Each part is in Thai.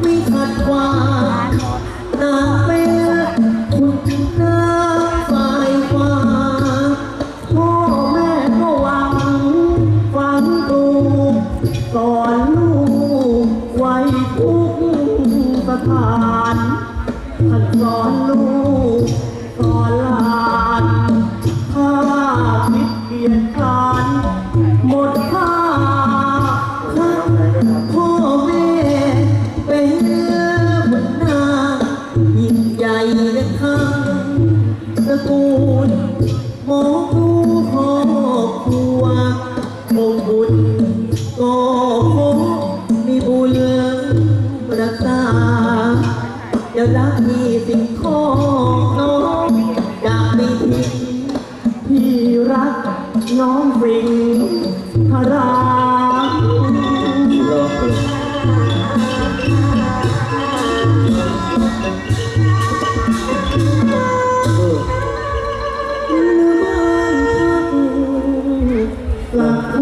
ไม่ขัดขวางนางเป็นคุณนางฝ่ายฟ้าพ่อแม่ก็หวังฝังตูสอนลูกไว้ทุกสถานท่านสอนลูกสอนหลานถ้าคิดเกียจคร้าน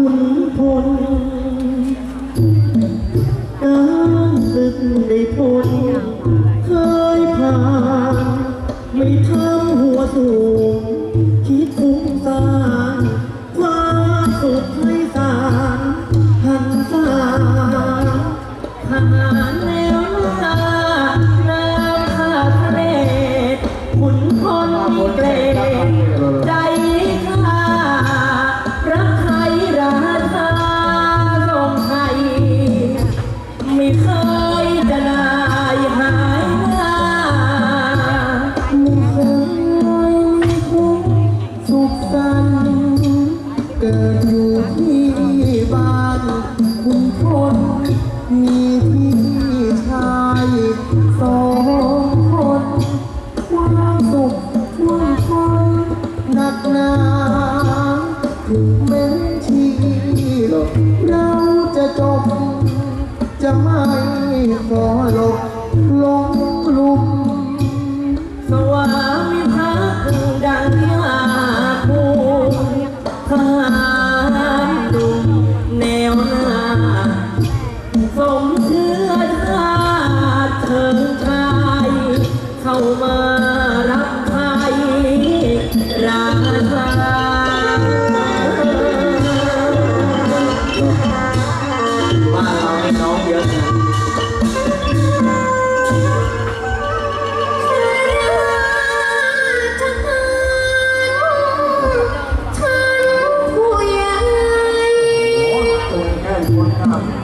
หลักคุณพลการศึกในพลเคยผ่านไม่ทำหัวสูง กิดอยู่ที่บ้านคุณคนมีพี่ชายสองคนความสุขความทนหนักหนาถึงแม้ชีวิตเราจะจบจะไม่ขอ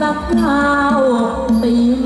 สักเท้าตีน